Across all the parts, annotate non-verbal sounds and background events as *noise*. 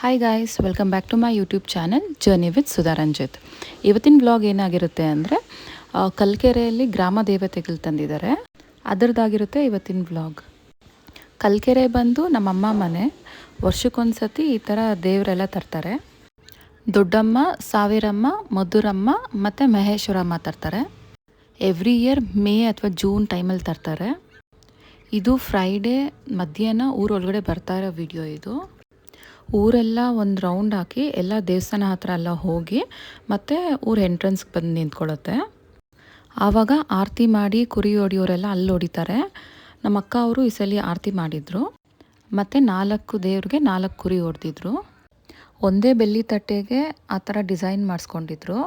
Hi guys welcome back to my YouTube channel journey with Sudharanjith ಇವತ್ತಿನ blog ಏನಾಗಿರುತ್ತೆ ಅಂದರೆ ಕಲ್ಕೆರೆಯಲ್ಲಿ ಗ್ರಾಮ ದೇವತೆಗಳು ತಂದಿದ್ದಾರೆ. ಅದರದ್ದಾಗಿರುತ್ತೆ ಇವತ್ತಿನ ಬ್ಲಾಗ್ ಕಲ್ಕೆರೆ ಬಂದು ನಮ್ಮಮ್ಮ ಮನೆ ವರ್ಷಕ್ಕೊಂದು ಸತಿ ಈ ಥರ ದೇವರೆಲ್ಲ ತರ್ತಾರೆ. ದೊಡ್ಡಮ್ಮ, ಸಾವಿರಮ್ಮ, ಮಧುರಮ್ಮ ಮತ್ತು ಮಹೇಶ್ವರಮ್ಮ ತರ್ತಾರೆ. ಎವ್ರಿ ಇಯರ್ ಮೇ ಅಥವಾ ಜೂನ್ ಟೈಮಲ್ಲಿ ತರ್ತಾರೆ. ಇದು ಫ್ರೈಡೇ ಮಧ್ಯಾಹ್ನ ಊರೊಳಗಡೆ ಬರ್ತಾ ಇರೋ ವಿಡಿಯೋ ಇದು. ಊರೆಲ್ಲ ಒಂದು ರೌಂಡ್ ಹಾಕಿ ಎಲ್ಲ ದೇವಸ್ಥಾನ ಹತ್ರ ಎಲ್ಲ ಹೋಗಿ ಮತ್ತು ಊರ ಎಂಟ್ರೆನ್ಸ್ಗೆ ಬಂದು ನಿಂತ್ಕೊಳ್ಳುತ್ತೆ ಆವಾಗ ಆರತಿ ಮಾಡಿ ಕುರಿ ಹೊಡಿಯೋರೆಲ್ಲ ಅಲ್ಲಿ ಹೊಡಿತಾರೆ. ನಮ್ಮ ಅಕ್ಕ ಅವರು ಈ ಸಲ ಆರತಿ ಮಾಡಿದರು. ಮತ್ತು ನಾಲ್ಕು ದೇವ್ರಿಗೆ ನಾಲ್ಕು ಕುರಿ ಹೊಡೆದಿದ್ರು. ಒಂದೇ ಬೆಲ್ಲಿ ತಟ್ಟೆಗೆ ಆ ಥರ ಡಿಸೈನ್ ಮಾಡಿಸ್ಕೊಂಡಿದ್ರು.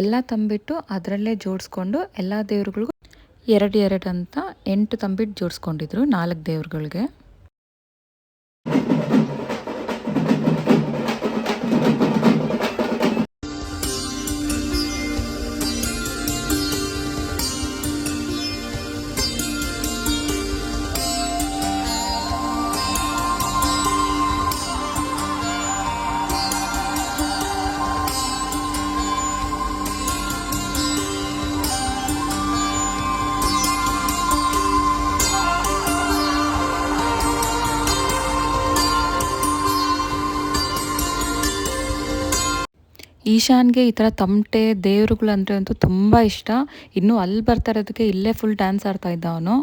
ಎಲ್ಲ ತಂಬಿಟ್ಟು ಅದರಲ್ಲೇ ಜೋಡಿಸ್ಕೊಂಡು ಎಲ್ಲ ದೇವ್ರುಗಳಿಗೂ ಎರಡು ಎರಡು ಅಂತ ಎಂಟು ತಂಬಿಟ್ಟು ಜೋಡಿಸ್ಕೊಂಡಿದ್ರು ನಾಲ್ಕು ದೇವ್ರುಗಳಿಗೆ. ಈಶಾನ್ಗೆ ಈ ಥರ ತಮಟೆ ದೇವರುಗಳು ಅಂದರೆ ಅಂತೂ ತುಂಬ ಇಷ್ಟ. ಇನ್ನೂ ಅಲ್ಲಿ ಬರ್ತಾ ಇರೋದಕ್ಕೆ ಇಲ್ಲೇ ಫುಲ್ ಡ್ಯಾನ್ಸ್ ಆಡ್ತಾ ಇದ್ದ ಅವನು.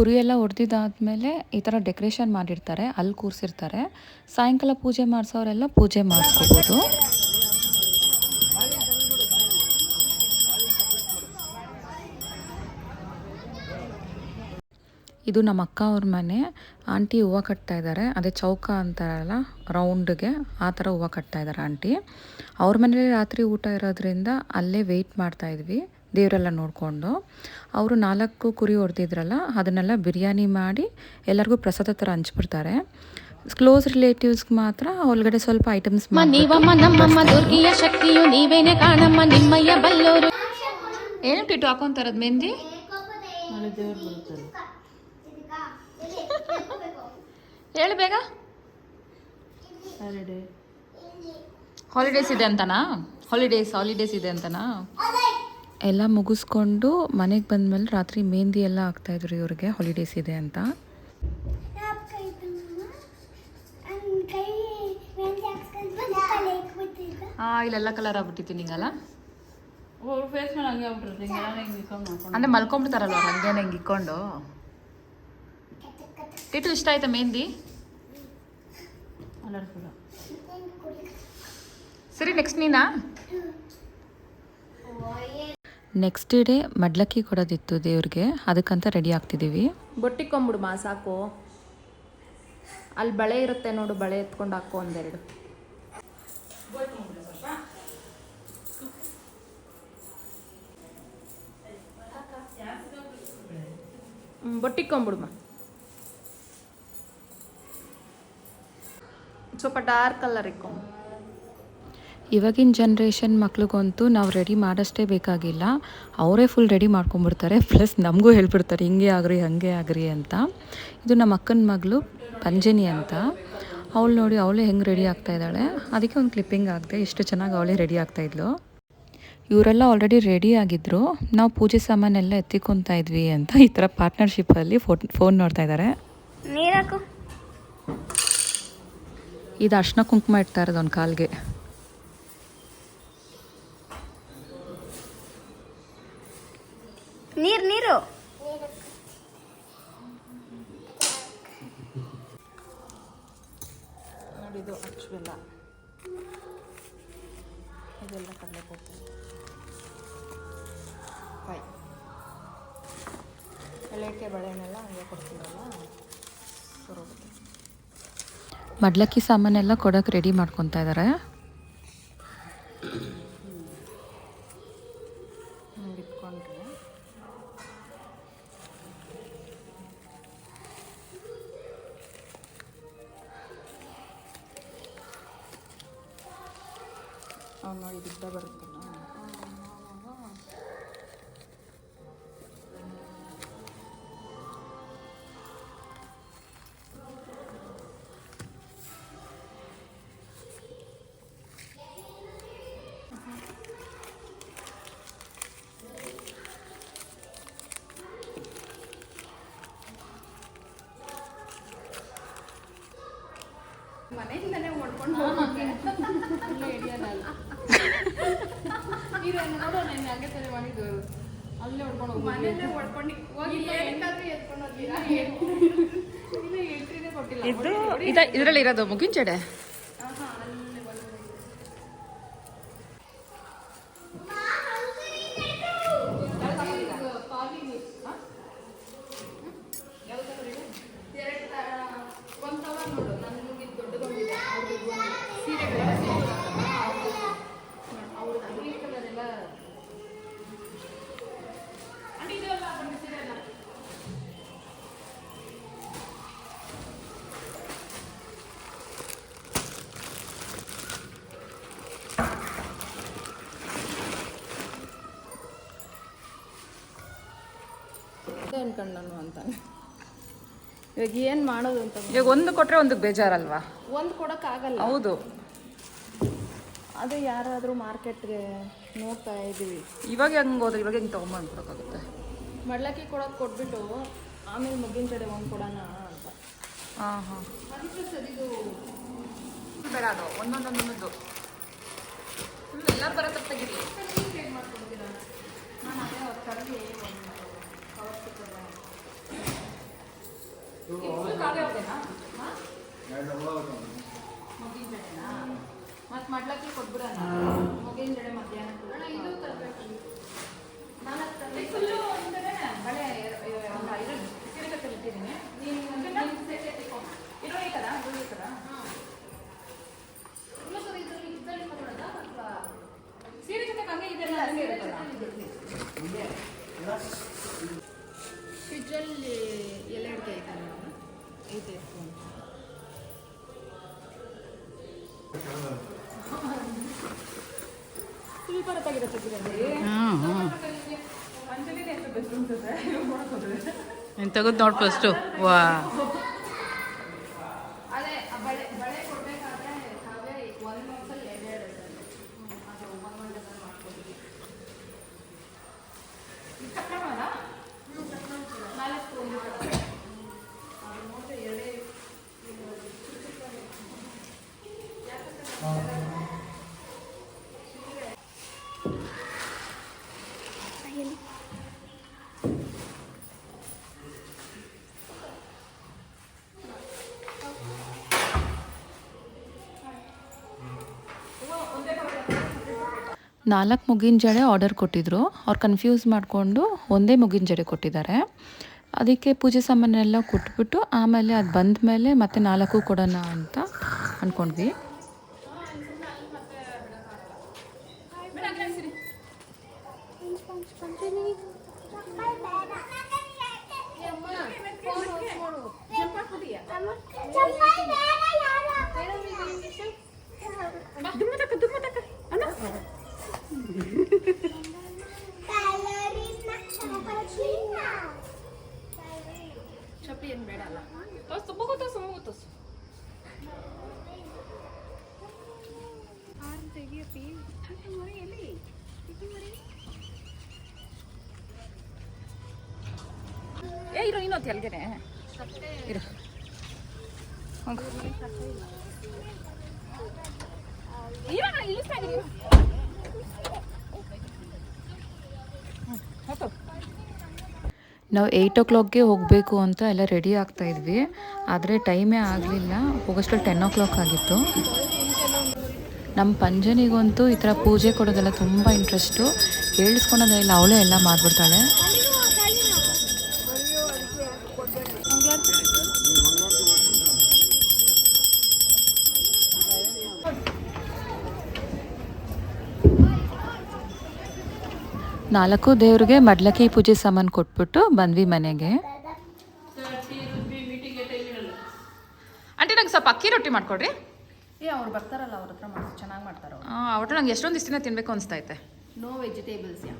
ಕುರಿ ಎಲ್ಲ ಈ ಥರ ಡೆಕೋರೇಷನ್ ಮಾಡಿರ್ತಾರೆ, ಅಲ್ಲಿ ಕೂರಿಸಿರ್ತಾರೆ. ಸಾಯಂಕಾಲ ಪೂಜೆ ಮಾಡಿಸೋರೆಲ್ಲ ಪೂಜೆ ಮಾಡಿಸ್ಕೋಬೋದು. ಇದು ನಮ್ಮ ಅಕ್ಕ ಅವ್ರ ಮನೆ. ಆಂಟಿ ಹೂವು ಕಟ್ತಾ ಇದ್ದಾರೆ. ಅದೇ ಚೌಕ ಅಂತಾರಲ್ಲ, ರೌಂಡ್ಗೆ ಆ ಥರ ಹೂವು ಕಟ್ತಾ ಇದ್ದಾರೆ ಆಂಟಿ. ಅವ್ರ ಮನೇಲಿ ರಾತ್ರಿ ಊಟ ಇರೋದ್ರಿಂದ ಅಲ್ಲೇ ವೆಯ್ಟ್ ಮಾಡ್ತಾ ಇದ್ವಿ. ದೇವರೆಲ್ಲ ನೋಡಿಕೊಂಡು ಅವರು ನಾಲ್ಕು ಕುರಿ ಹೊಡೆದಿದ್ರಲ್ಲ ಅದನ್ನೆಲ್ಲ ಬಿರಿಯಾನಿ ಮಾಡಿ ಎಲ್ಲರಿಗೂ ಪ್ರಸಾದ ಥರ ಹಂಚ್ಬಿಡ್ತಾರೆ. ಕ್ಲೋಸ್ ರಿಲೇಟಿವ್ಸ್ಗೆ ಮಾತ್ರ ಒಳಗಡೆ ಸ್ವಲ್ಪ ಐಟಮ್ಸ್ ನೀವಮ್ಮ ನಮ್ಮಮ್ಮ ದುರ್ಗಿಯ ಶಕ್ತಿಯು ನೀವೇನೆ ಕಾಣಮ್ಮ ನಿಮ್ಮಯ್ಯ ಬಲ್ಲೋರು. ಏನು ಟಿಟ್ಟು ಹಾಕೊಂತಾರದ್ ಮೆಹಂದಿ? ಹೇಳು ಬೇಗ. ಹಾಲಿಡೇಸ್ ಇದೆ ಅಂತನಾ? ಹಾಲಿಡೇಸ್ ಹಾಲಿಡೇಸ್ ಇದೆ ಅಂತನಾ? ಎಲ್ಲ ಮುಗಿಸ್ಕೊಂಡು ಮನೆಗೆ ಬಂದ್ಮೇಲೆ ರಾತ್ರಿ ಮೆಹಂದಿ ಎಲ್ಲ ಆಗ್ತಾಯಿದ್ರು ಇವ್ರಿಗೆ ಹಾಲಿಡೇಸ್ ಇದೆ ಅಂತ. ಹಾಂ ಇಲ್ಲೆಲ್ಲ ಕಲರ್ ಆಗ್ಬಿಟ್ಟಿತ್ತು ನಿಂಗಲ್ಲ? ಹಂಗೆ ಅಂದರೆ ಮಲ್ಕೊಂಡ್ಬಿಡ್ತಾರಲ್ವ ಹಂಗೇನೆ ಹಿಂಗೆ ಇಕ್ಕೊಂಡು ಟಿಟ್ಟು ಇಷ್ಟ ಆಯ್ತಾ ಮೆಹಂದಿ ಸರಿ ನೆಕ್ಸ್ಟ್ ನೀನಾ? ನೆಕ್ಸ್ಟ್ ಡೇ ಮಡ್ಲಕ್ಕಿ ಕೊಡೋದಿತ್ತು ದೇವ್ರಿಗೆ. ಅದಕ್ಕಂತ ರೆಡಿ ಆಗ್ತಿದ್ದೀವಿ ಬೊಟ್ಟಿಕೊಂಬಿಡು ಮಾ, ಸಾಕು. ಅಲ್ಲಿ ಬಳೆ ಇರುತ್ತೆ ನೋಡು, ಬಳೆ ಎತ್ಕೊಂಡು ಹಾಕೋ ಒಂದೆರಡು. ಬೊಟ್ಟಿಕೊಂಬಿಡುಮ ಸ್ವಲ್ಪ ಡಾರ್ಕ್ ಕಲರ್ ಇಕ್ಕೊಂಬ ಇವಾಗಿನ ಜನ್ರೇಷನ್ ಮಕ್ಳಿಗಂತೂ ನಾವು ರೆಡಿ ಮಾಡಷ್ಟೇ ಬೇಕಾಗಿಲ್ಲ. ಅವರೇ ಫುಲ್ ರೆಡಿ ಮಾಡ್ಕೊಂಬಿಡ್ತಾರೆ ಪ್ಲಸ್ *laughs* ನಮಗೂ ಹೇಳ್ಬಿಡ್ತಾರೆ ಹಿಂಗೆ ಆಗ್ರಿ ಹಾಗೆ ಆಗ್ರಿ ಅಂತ. ಇದು ನಮ್ಮ ಅಕ್ಕನ ಮಗಳು ಪಂಜನಿ ಅಂತ. ಅವಳು ನೋಡಿ ಅವಳೇ ಹೆಂಗೆ ರೆಡಿ ಆಗ್ತಾ ಇದ್ದಾಳೆ. ಅದಕ್ಕೆ ಒಂದು ಕ್ಲಿಪ್ಪಿಂಗ್ ಆಗಿದೆ ಇಷ್ಟು ಚೆನ್ನಾಗಿ ಅವಳೇ ರೆಡಿ ಆಗ್ತಾ ಇದ್ಲು. ಇವರೆಲ್ಲ ಆಲ್ರೆಡಿ ರೆಡಿ ಆಗಿದ್ದರು ನಾವು ಪೂಜೆ ಸಾಮಾನೆಲ್ಲ ಎತ್ತಿಕೊತಾ ಇದ್ವಿ ಅಂತ ಈ ಥರ ಪಾರ್ಟ್ನರ್ಶಿಪ್ಪಲ್ಲಿ ಫೋನ್ ಫೋನ್ ನೋಡ್ತಾ ಇದ್ದಾರೆ ಇದು ಅರ್ಶಿನ ಕುಂಕುಮ ಇಡ್ತಾ ಇರೋದು ಒಂದು ಕಾಲ್ಗೆ. ನೀರು ನೀರು. ನೋಡಿದು ಅಚ್ಚುವೆಲ್ಲ. ಇದೆಲ್ಲ ಕಡಲೆಕೊಟ್ಟು ಕಾಯಿ ಎಳ್ಳೆಕ್ಕೆ ಬಳೆನೆಲ್ಲ ಹಂಗೆ ಕೊಡ್ತೀವಲ್ಲ ಸರೋಗುತ್ತೆ ಮಡ್ಲಕ್ಕಿ ಸಾಮಾನೆಲ್ಲ ಕೊಡೋಕೆ ರೆಡಿ ಮಾಡ್ಕೊತಾ ಇದ್ದಾರೆ ಮಾಡಿದ್ದು. ಅಲ್ಲೇ ಹೊಡ್ಕೊಂಡು ಹೋಗಿ ಮನೆಯಲ್ಲೇ ಓಡ್ಕೊಂಡು ಹೋಗಿ ಏನಕ್ಕಾದ್ರೂ ಎತ್ಕೊಂಡು ಹೋಗಿ ಇನ್ನು ಎಂಟ್ರಿನೇ ಕೊಟ್ಟಿಲ್ಲ. ಇದು ಇದ ಇದರಲ್ಲಿ ಇರೋದು ಮುಗಿನ ಜಡೆ ಒಂದು ತವ ನೋಡು ನನಗೆ ದೊಡ್ಡದೊಂದಿದೆ ಅವ್ರಿಗೆ ಅವ್ರದ್ದು ಅಗ್ರಿ ಕಲರ್ ಎಲ್ಲ ಅಡಿ ಇದೆಲ್ಲ ಬಂದು ಸೀರೆ ಎಲ್ಲ ಅದೇ ಅನ್ಕೊಂಡು ನಾನು ಅಂತಾನೆ. ಇವಾಗ ಏನು ಮಾಡೋದು ಅಂತ ಇವಾಗ ಒಂದು ಕೊಟ್ಟರೆ ಒಂದು ಬೇಜಾರಲ್ವಾ? ಒಂದು ಕೊಡೋಕ್ಕಾಗಲ್ಲ ಹೌದು. ಅದೇ ಯಾರಾದರೂ ಮಾರ್ಕೆಟ್ಗೆ ನೋಡ್ತಾ ಇದ್ದೀವಿ. ಇವಾಗ ಹೆಂಗೆ ಹೋದ್ರೆ ಇವಾಗ ಹೆಂಗೆ ತೊಗೊಂಬಂದು ಕೊಡೋಕ್ಕಾಗುತ್ತೆ? ಮಡ್ಲಕ್ಕಿ ಕೊಡೋದು ಕೊಟ್ಬಿಟ್ಟು ಆಮೇಲೆ ಮಗ್ಗಿನ ಕಡೆ ಒಂದು ಕೊಡೋಣ ಅಂತ. ಹಾಂ ಹಾಂ. ಅದಕ್ಕೆ ಸರ್ ಇದು. ಬೇಡ ಅದು ಒಂದೊಂದೊಂದೊಂದು. ಎಲ್ಲ ಬರೋ ತೆಗಿರಿ. ನಾನು ಅದೇ ಒಂದು ಕಡೆಗೆ ಒಂದು ಕವರ್ ಸಿಕ್ಕಿದೆ ಮುಗಿನ ಜಡೆನಾ ಮತ್ತು ಮಡ್ಲಕ್ಕಿ ಕೊಟ್ಬಿಡೋಣ. ಮಗಿನ ಜಡೆ ಮಧ್ಯಾಹ್ನ ಕೊಡೋಣ ಇದು ತರಬೇಕು? ನಾನು ಫುಲ್ಲು ಅಂದರೆ ಬಳೆ ತಿರುಗ ತೆಗಿತಿದ್ದೀನಿ ನೀನು ಇರೋ ಈ ಥರ ಇರೋ ಈ ಥರ ತೆಗೆದು ನೋಡಿ ಫಸ್ಟು ವಾ. ನಾಲ್ಕು ಮುಗಿನ ಜಡೆ ಆರ್ಡರ್ ಕೊಟ್ಟಿದ್ರು. ಅವ್ರು ಕನ್ಫ್ಯೂಸ್ ಮಾಡಿಕೊಂಡು ಒಂದೇ ಮುಗಿನ ಜಡೆ ಕೊಟ್ಟಿದ್ದಾರೆ. ಅದಕ್ಕೆ ಪೂಜೆ ಸಾಮಾನೆಲ್ಲ ಕೊಟ್ಬಿಟ್ಟು ಆಮೇಲೆ ಅದು ಬಂದ ಮೇಲೆ ಮತ್ತೆ ನಾಲ್ಕು ಕೊಡೋಣ ಅಂತ ಅಂದ್ಕೊಂಡ್ವಿ ಚಪ್ಪಲಿ ಏನು ಬೇಡ ಅಲ್ಲ ತೋರ್ಸು ಮಗು ತೋರ್ಸು ಮಗು ತೋರ್ಸು ಏ ಇರೋ ಇನ್ನೊತ್ತು ಎಲ್ಗೆನೆ ಇರು ಹೋಗು ನಾವು ಏಯ್ಟ್ ಓ ಕ್ಲಾಕ್ಗೆ ಹೋಗಬೇಕು ಅಂತ ಎಲ್ಲ ರೆಡಿ ಆಗ್ತಾ ಇದ್ವಿ. ಆದರೆ ಟೈಮೇ ಆಗಲಿಲ್ಲ. ಹೋಗೋಷ್ಟರಲ್ಲಿ ಟೆನ್ ಓ ಕ್ಲಾಕ್ ಆಗಿತ್ತು. ನಮ್ಮ ಪಂಜನಿಗಂತೂ ಈ ಥರ ಪೂಜೆ ಕೊಡೋದೆಲ್ಲ ತುಂಬ ಇಂಟ್ರೆಸ್ಟು ಕೇಳಿಸ್ಕೊಳೋದೆಲ್ಲ ಅವಳೇ ಎಲ್ಲ ಮಾಡಿಬಿಡ್ತಾಳೆ. ನಾಲ್ಕು ದೇವ್ರಿಗೆ ಮಡ್ಲಕ್ಕಿ ಪೂಜೆ ಸಾಮಾನು ಕೊಟ್ಬಿಟ್ಟು ಬಂದ್ವಿ ಮನೆಗೆ. ಆಂಟಿ ನಂಗೆ ಸ್ವಲ್ಪ ಅಕ್ಕಿ ರೊಟ್ಟಿ ಮಾಡ್ಕೊಡ್ರಿ. ಏ ಅವ್ರು ಬರ್ತಾರಲ್ಲ ಅವ್ರ ಹತ್ರ ಮಾಡಿ ಚೆನ್ನಾಗಿ ಮಾಡ್ತಾರೆ ಅವ್ರು. ಒಟ್ಟು ನಂಗೆ ಎಷ್ಟೊಂದು ದಿನ ತಿನ್ಬೇಕು ಅನಿಸ್ತೈತೆ. ನೋ ವೆಜಿಟೇಬಲ್ಸ್ ಯಾ.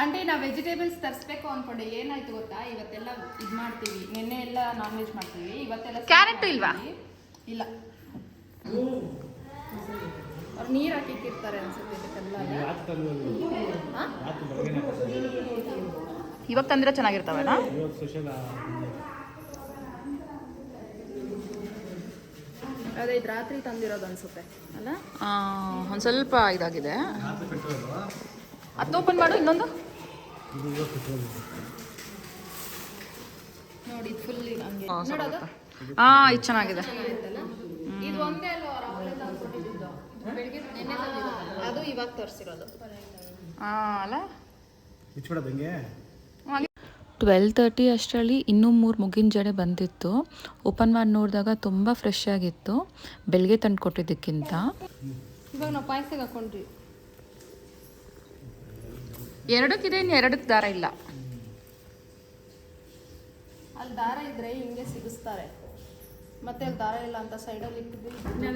ಆಂಟಿ ನಾವು ವೆಜಿಟೇಬಲ್ಸ್ ತರಿಸ್ಬೇಕು ಅಂದ್ಕೊಂಡೆ ಏನಾಯ್ತು ಗೊತ್ತಾ? ಇವತ್ತೆಲ್ಲ ಇದು ಮಾಡ್ತೀವಿ. ನಿನ್ನೆ ಎಲ್ಲ ನಾನ್ ವೆಜ್ ಮಾಡ್ತೀವಿ. ಇವತ್ತೆಲ್ಲ ಕ್ಯಾರೆಟ್ ಇಲ್ವಾ? ಇಲ್ಲ. ಅವ್ರು ನೀರು ಹಾಕಿಟ್ಟಿರ್ತಾರೆ ಅನ್ಸುತ್ತೆ ಇದಕ್ಕೆಲ್ಲ? ಇವಾಗ ತಂದ್ರೆ ಚೆನ್ನಾಗಿರ್ತಾವಲ್ಲ ಅದೇ ಇದು ರಾತ್ರಿ ತಂದಿರೋದು ಅನ್ಸುತ್ತೆ. ಅಲ್ಲ? ಒಂದು ಸ್ವಲ್ಪ ಇದಾಗಿದೆ. ಅದು ಓಪನ್ ಮಾಡು ಇನ್ನೊಂದು. ನೋಡಿ ಫುಲ್ ಹಂಗೆ. ಹಾ, ಹಾಂ ಇದು ಚೆನ್ನಾಗಿದೆ ಚೆನ್ನಾಗಿತ್ತಲ್ಲ ಇದು ಒಂದೇ ಅಲ್ವಾ ಅವ್ರು ಅವಲೇ ತಂದ್ಕೊಟ್ಟಿದ್ದು ಬೆಳಿಗ್ಗೆ ನೆನ್ನೆ ತಂದಿರೋದು ಅದು ಇವಾಗ ತರಿಸಿರೋದು. ಹಾಂ ಅಲ್ಲ? ಬಿಚ್ಬಿಡೋದು ಹಿಂಗೆ ಟ್ವೆಲ್ ತರ್ಟಿ ಅಷ್ಟರಲ್ಲಿ ಇನ್ನೂ ಮೂರು ಮುಗಿನ ಜಡೆ ಬಂದಿತ್ತು. ಓಪನ್ ಮಾಡಿ ನೋಡಿದಾಗ ತುಂಬ ಫ್ರೆಶ್ ಆಗಿತ್ತು. ಬೆಳಗ್ಗೆ ತಂದು ಕೊಟ್ಟಿದ್ದಕ್ಕಿಂತ. ಇವಾಗ ನಾವು ಪಾಯಸಕ್ಕೆ ಹಾಕೊಂಡ್ರಿ ಎರಡಕ್ಕಿದೆ ಇನ್ನು ಎರಡಕ್ಕೆ ದಾರ ಇಲ್ಲ. ಅಲ್ಲಿ ದಾರ ಇದ್ರೆ ಹಿಂಗೆ ಸಿಗಿಸ್ತಾರೆ. ಮತ್ತೆ ಅಲ್ಲಿ ದಾರ ಇಲ್ಲ ಅಂತ ಸೈಡಲ್ಲಿ ನೀವು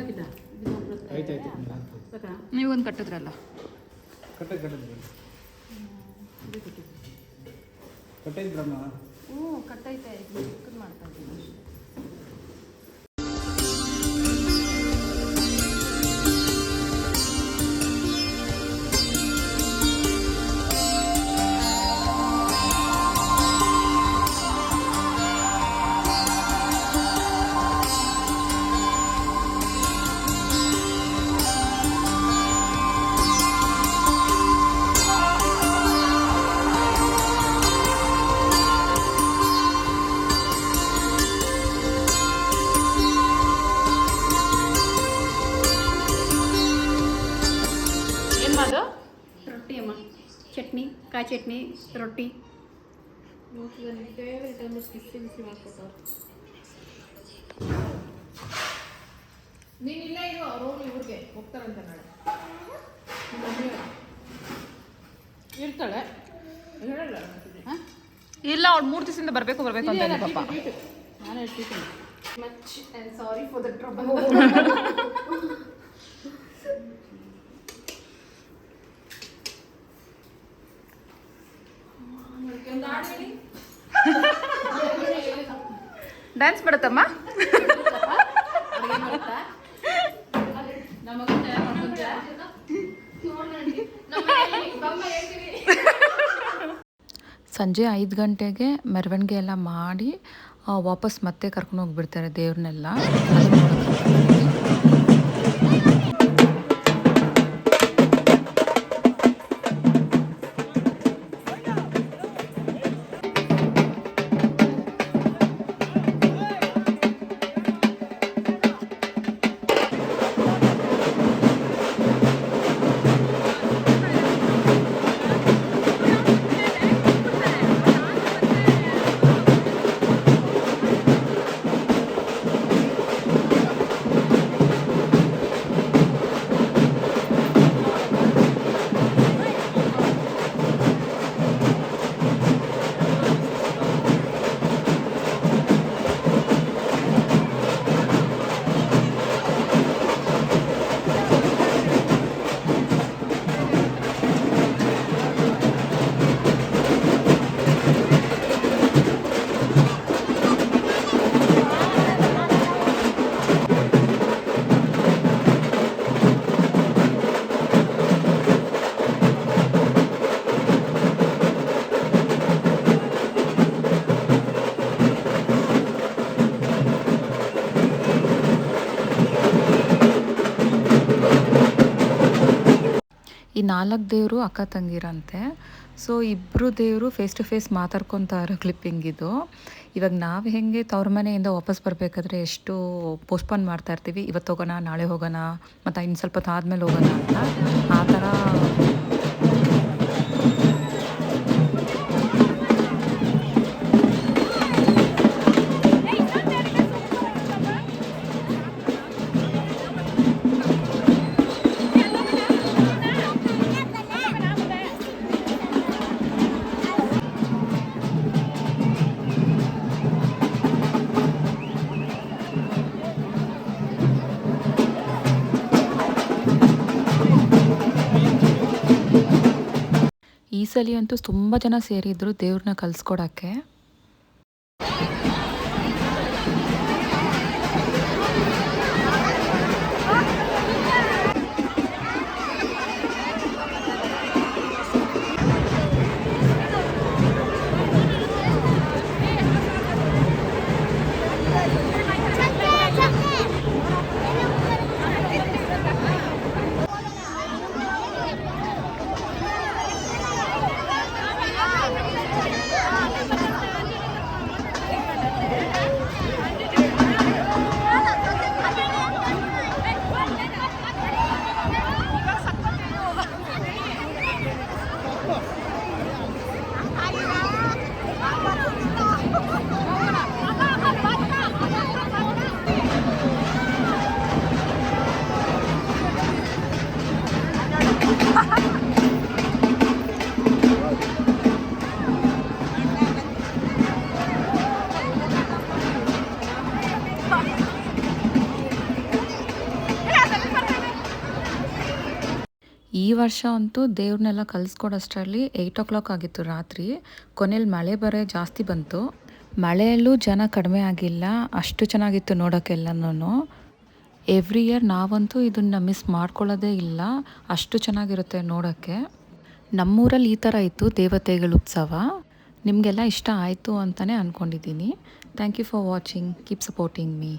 ನೀವೊಂದು ಕಟ್ಟಿದ್ರಲ್ಲ. ಕಟ್ಟೈತೆ ಕಟ್ಟೈತೆ ಕಟ್ಟೈತೆ ಬ್ರಹ್ಮ. ಹ್ಞೂ ಕಟ್ಟೈತೆ ಚಿಕ್ಕದು ಮಾಡ್ತಾ ಇದ್ದೀನಿ. ಚಟ್ನಿ ರೊಟ್ಟಿ. ನೀನು ಇಲ್ಲ ಇರು ಅವ್ರು ಇವರಿಗೆ ಹೋಗ್ತಾರಂತೆ ನಾಳೆ. ಇರ್ತಾಳೆ. ಹೇಳಲ್ಲ ಹಾಂ? ಇಲ್ಲ ಅವ್ಳು ಮೂರು ದಿವಸದಿಂದ ಬರಬೇಕು ಬರಬೇಕು ಅಂತ ಹೇಳಿ ಪಾಪ. ನಾನು ಹೇಳ್ತೀನಿ much and sorry for the trouble dance ಮಾಡುತ್ತಮ್ಮ? ಸಂಜೆ ಐದು ಗಂಟೆಗೆ ಮೆರವಣಿಗೆ ಎಲ್ಲ ಮಾಡಿ ವಾಪಸ್ ಮತ್ತೆ ಕರ್ಕೊಂಡು ಹೋಗ್ಬಿಡ್ತಾರೆ ದೇವ್ರನ್ನೆಲ್ಲ. ನಾಲ್ಕು ದೇವರು ಅಕ್ಕ ತಂಗಿರಂತೆ. ಸೊ ಇಬ್ಬರು ದೇವರು ಫೇಸ್ ಟು ಫೇಸ್ ಮಾತಾಡ್ಕೊತಾ ಕ್ಲಿಪ್ಪಿಂಗ್ ಇದು ಇವಾಗ ನಾವು ಹೆಂಗೆ ತವ್ರ ಮನೆಯಿಂದ ವಾಪಸ್ ಬರಬೇಕಾದ್ರೆ ಎಷ್ಟು ಪೋಸ್ಟ್ಪೋನ್ ಮಾಡ್ತಾ ಇರ್ತೀವಿ? ಇವತ್ತು ಹೋಗೋಣ, ನಾಳೆ ಹೋಗೋಣ, ಮತ್ತು ಇನ್ನು ಸ್ವಲ್ಪ ಹೊತ್ತು ಆದಮೇಲೆ ಹೋಗೋಣ ಅಂತ. ಆ ಥರ ಸಲ ಅಂತೂ ತುಂಬ ಜನ ಸೇರಿದ್ರು ದೇವ್ರನ್ನ ಕಲ್ಸ್ಕೊಡಕ್ಕೆ. ಈ ವರ್ಷ ಅಂತೂ ದೇವ್ರನ್ನೆಲ್ಲ ಕಲಿಸ್ಕೊಡೋಷ್ಟರಲ್ಲಿ ಏಯ್ಟ್ ಓ ಕ್ಲಾಕ್ ಆಗಿತ್ತು ರಾತ್ರಿ. ಕೊನೆಯಲ್ಲಿ ಮಳೆ ಬರೋ ಜಾಸ್ತಿ ಬಂತು. ಮಳೆಯಲ್ಲೂ ಜನ ಕಡಿಮೆ ಆಗಿಲ್ಲ. ಅಷ್ಟು ಚೆನ್ನಾಗಿತ್ತು ನೋಡೋಕ್ಕೆಲ್ಲನೂ ಎವ್ರಿ ಇಯರ್ ನಾವಂತೂ ಇದನ್ನು ಮಿಸ್ ಮಾಡ್ಕೊಳ್ಳೋದೇ ಇಲ್ಲ. ಅಷ್ಟು ಚೆನ್ನಾಗಿರುತ್ತೆ ನೋಡೋಕ್ಕೆ ನಮ್ಮೂರಲ್ಲಿ ಈ ಥರ ಇತ್ತು ದೇವತೆಗಳ ಉತ್ಸವ. ನಿಮಗೆಲ್ಲ ಇಷ್ಟ ಆಯಿತು ಅಂತಲೇ ಅಂದ್ಕೊಂಡಿದ್ದೀನಿ thank you for watching keep supporting me